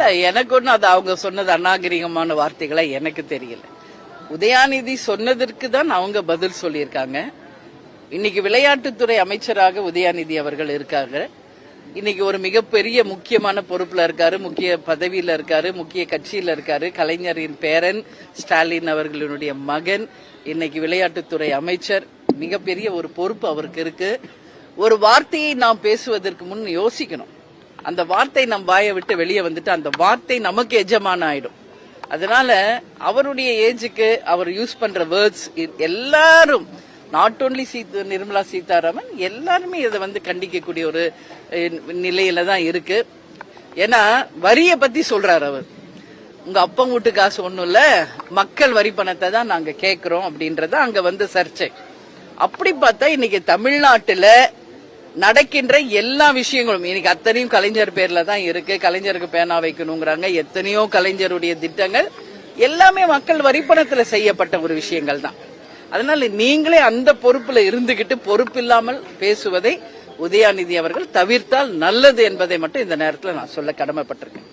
இல்ல எனக்கு ஒண்ணு அது அவங்க சொன்னது அநாகரிகமான வார்த்தைகளா எனக்கு தெரியல. உதயாநிதி சொன்னதற்கு தான் அவங்க பதில் சொல்லியிருக்காங்க. இன்னைக்கு விளையாட்டுத்துறை அமைச்சராக உதயாநிதி அவர்கள் இருக்காங்க. இன்னைக்கு ஒரு மிகப்பெரிய முக்கியமான பொறுப்புல இருக்காரு முக்கிய பதவியில இருக்காரு முக்கிய கட்சியில இருக்காரு. கலைஞரின் பேரன் ஸ்டாலின் அவர்களுடைய மகன் இன்னைக்கு விளையாட்டுத்துறை அமைச்சர். மிகப்பெரிய ஒரு பொறுப்பு அவருக்கு இருக்கு. ஒரு வார்த்தையை நாம் பேசுவதற்கு முன் யோசிக்கணும். அந்த வார்த்தை நம் வாயை விட்டு வெளியே வந்துட்டு அந்த வார்த்தை நமக்கு எஜமான ஆயிடும். அதனால அவருடைய ஏஜுக்கு அவர் யூஸ் பண்ற வேர்ட்ஸ் எல்லாரும் நாட் ஓன்லி சீத் நிர்மலா சீதாராமன் எல்லாருமே இதை வந்து கண்டிக்கக்கூடிய ஒரு நிலையில தான் இருக்கு. ஏன்னா வரிய பத்தி சொல்றாரு அவர். உங்க அப்பா வீட்டு காசு ஒண்ணும் இல்ல மக்கள் வரி பணத்தை தான் நாங்க கேக்குறோம் அப்படின்றத அங்க வந்து சர்ச்சை. அப்படி பார்த்தா இன்னைக்கு தமிழ்நாட்டுல நடக்கின்ற எல்லா விஷயங்களும். இன்னைக்கு அத்தனையும் கலைஞர் பேர்ல தான் இருக்கு. கலைஞருக்கு பேனா வைக்கணுங்கிறாங்க. எத்தனையோ கலைஞருடைய திட்டங்கள் எல்லாமே மக்கள் வரிப்பணத்துல செய்யப்பட்ட ஒரு விஷயங்கள் தான். அதனால நீங்களே அந்த பொறுப்புல இருந்துகிட்டு பொறுப்பில்லாமல் பேசுவதை உதயாநிதி அவர்கள் தவிர்த்தால் நல்லது என்பதை மட்டும் இந்த நேரத்தில் நான் சொல்ல கடமைப்பட்டிருக்கேன்.